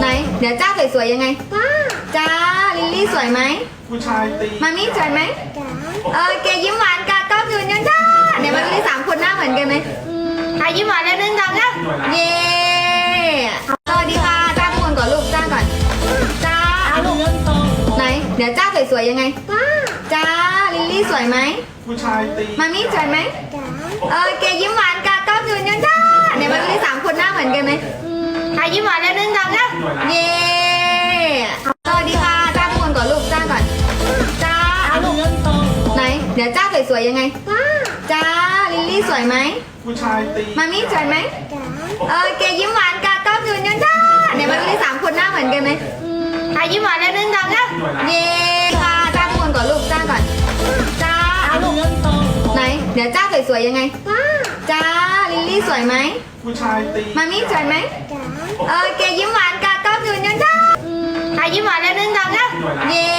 ไหน เดี๋ยวจ้าสวยๆยังไง จ้า ลิลลี่สวยไหม ผู้ชายตีมามี่สวยไหมเออแกยิ้มหวานกาก้าวยืนยังจ้าเดี๋ยวมาดูที่สามคนหน้าเหมือนกันไหมอะยิ้มหวานแล้วนึงกันนะเย้สวัสดีค่ะจ้าทุกคนก่อนลูกจ้าก่อน จ้าไหน เดี๋ยวจ้าสวยๆยังไง จ้า ลิลลี่สวยไหมผู้ชายตีมามี่สวยไหมเออแกยิ้มหวาน ยิ้มหวานแล้วนึงกันนะเย้สวัสดีค่ะจ้าทุกคนก่อนลูกจ้าก่อนจ้าไหน เดี๋ยวจ้าสวยๆยังไง จ้าลิลลี่สวยไหมผู้ชายตีมามี่สวยไหมเออแกยิ้มหวานกาก้าวยืนยังจ้าเดี๋ยวมาดูที่สามคนหน้าเหมือนกันไหมอะยิ้มหวานแล้วนึงกันนะเย้ ดี๋ยวจ้าสวยๆยังไง จ้าลิลลี่สวยไหมผู้ชายตีมามี่สวยไหมเออแกยิ้มหวานกาก้าวยืนยังจ้าอะยิ้มหวานแล้วนึงกันนะเย้